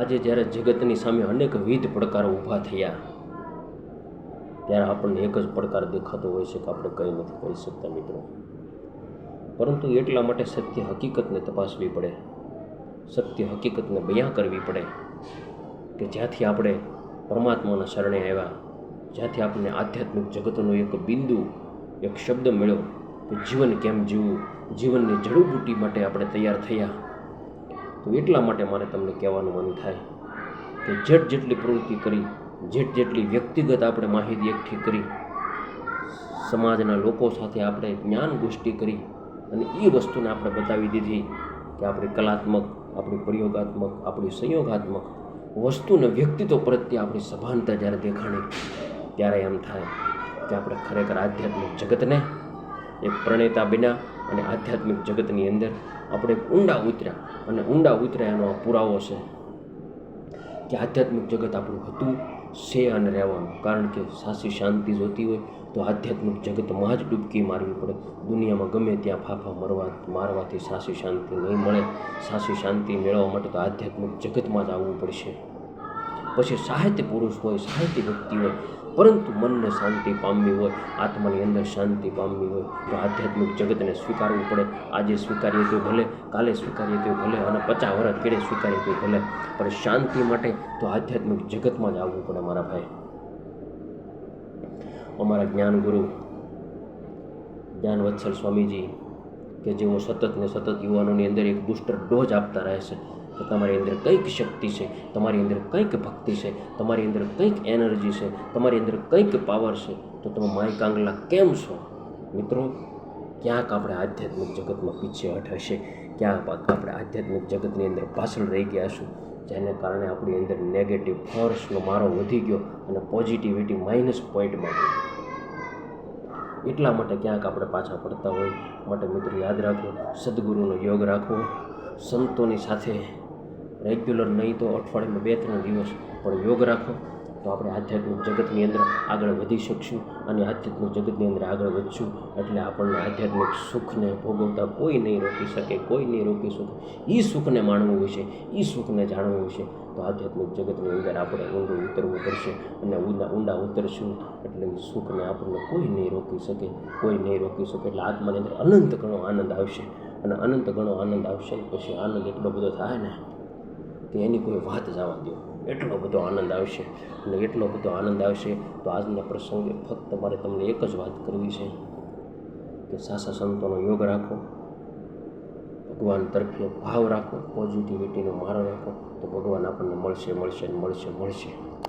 આજે જ્યારે જગતની સામે અનેકવિધ પડકારો ઊભા થયા, ત્યારે આપણને એક જ પડકાર દેખાતો હોય છે કે આપણે કંઈ નથી કરી શકતા મિત્રો. પરંતુ એટલા માટે સત્ય હકીકતને તપાસવી પડે. સત્ય હકીકતને બયા કરવી પડે કે જ્યાંથી આપણે પરમાત્માના શરણે આવ્યા, જ્યાંથી આપણને આધ્યાત્મિક જગતનો એક બિંદુ, એક શબ્દ મળ્યો કે જીવન કેમ જીવવું? જીવનની જડીબુટી માટે આપણે તૈયાર થયા. તો એટલા માટે મારે તમને કહેવાનું મન થાય કે જેટ જેટલી પ્રવૃત્તિ કરી જેટ જેટલી વ્યક્તિગત આપણે માહિતી એકઠી કરી, સમાજના લોકો સાથે આપણે જ્ઞાન ગોષ્ઠી કરી અને એ વસ્તુને આપણે બતાવી દીધી કે આપણી કલાત્મક, આપણી પ્રયોગાત્મક, આપણી સંયોગાત્મક વસ્તુને વ્યક્તિત્વ પ્રત્યે આપણી સભાનતા જ્યારે દેખાણી, ત્યારે એમ થાય કે આપણે ખરેખર આધ્યાત્મિક જગતને એક પ્રણેતા બન્યા અને આધ્યાત્મિક જગતની અંદર આપણે ઊંડા ઉતર્યા. અને ઊંડા ઉતર્યા એનો પુરાવો છે કે આધ્યાત્મિક જગત આપણું હતું, છે અને રહેવાનું. કારણ કે સાચી શાંતિ જોતી હોય તો આધ્યાત્મિક જગતમાં જ ડૂબકી મારવી પડે. દુનિયામાં ગમે ત્યાં ફાફા મરવા, મારવાથી સાચી શાંતિ નહીં મળે. સાચી શાંતિ મેળવવા માટે તો આધ્યાત્મિક જગતમાં જ આવવું પડશે. પછી સાહિત્ય પુરુષ હોય, સાહિત્ય વ્યક્તિ હોય, પરંતુ મનને શાંતિ પામવી હોય, આત્માની અંદર શાંતિ પામવી હોય, તો આધ્યાત્મિક જગતને સ્વીકારવું પડે. આજે સ્વીકારીએ તો ભલે, કાલે સ્વીકારીએ તો ભલે, અને પચાસ વર્ષ કેળે સ્વીકારીએ તો ભલે. પણ શાંતિ માટે તો આધ્યાત્મિક જગતમાં જ આવવું પડે મારા ભાઈ. અમારા જ્ઞાનગુરુ જ્ઞાનવત્સલ સ્વામીજી કે જેઓ સતત ને સતત યુવાનોની અંદર એક બુસ્ટર ડોઝ આપતા રહે છે. કે તમારી અંદર કંઈક શક્તિ છે, તમારી અંદર કંઈક ભક્તિ છે, તમારી અંદર કંઈક એનર્જી છે, તમારી અંદર કંઈક પાવર છે, તો તમે માય કાંગલા કેમ છો? મિત્રો, ક્યાંક આપણે આધ્યાત્મિક જગતમાં પીછેહટ હશે, ક્યાંક આપણે આધ્યાત્મિક જગતની અંદર પાછળ રહી ગયા છું જેને કારણે આપણી અંદર નેગેટિવ ફોર્સનો મારો વધી ગયો અને પોઝિટિવિટી માઇનસ પોઈન્ટમાં ગઈ એટલા માટે ક્યાંક આપણે પાછા પડતા હોય. માટે મિત્રો, યાદ રાખો, સદગુરુનો યોગ રાખવો, સંતોની સાથે રેગ્યુલર નહીં તો અઠવાડિયામાં બે ત્રણ દિવસ. પણ યોગ રાખો તો આપણે આધ્યાત્મિક જગતની અંદર આગળ વધી શકશું અને આધ્યાત્મિક જગતની અંદર આગળ વધશું. એટલે આપણને આધ્યાત્મિક સુખને ભોગવતા કોઈ નહીં રોકી શકે, કોઈ નહીં રોકી શકે. એ સુખને માણવું હશે એ સુખને જાણવું હશે. તો આધ્યાત્મિક જગતની અંદર આપણે ઊંડું ઉતરવું પડશે અને ઊંડા ઊંડા ઉતરશું. એટલે એ સુખને આપણને કોઈ નહીં રોકી શકે, કોઈ નહીં રોકી શકે. એટલે આત્માની અંદર અનંત ઘણો આનંદ આવશે. અને અનંત ઘણો આનંદ આવશે પછી આનંદ એટલો બધો થાય ને કે એની કોઈ વાત જવા દો. એટલો બધો આનંદ આવશે. અને એટલો બધો આનંદ આવશે તો આજના પ્રસંગે ફક્ત મારે તમને એક જ વાત કરવી છે કે સાસા સંતોનો યોગ રાખો. ભગવાન તરફે ભાવ રાખો. પોઝિટિવિટીનો મારો રાખો. તો ભગવાન આપણને મળશે મળશે મળશે મળશે.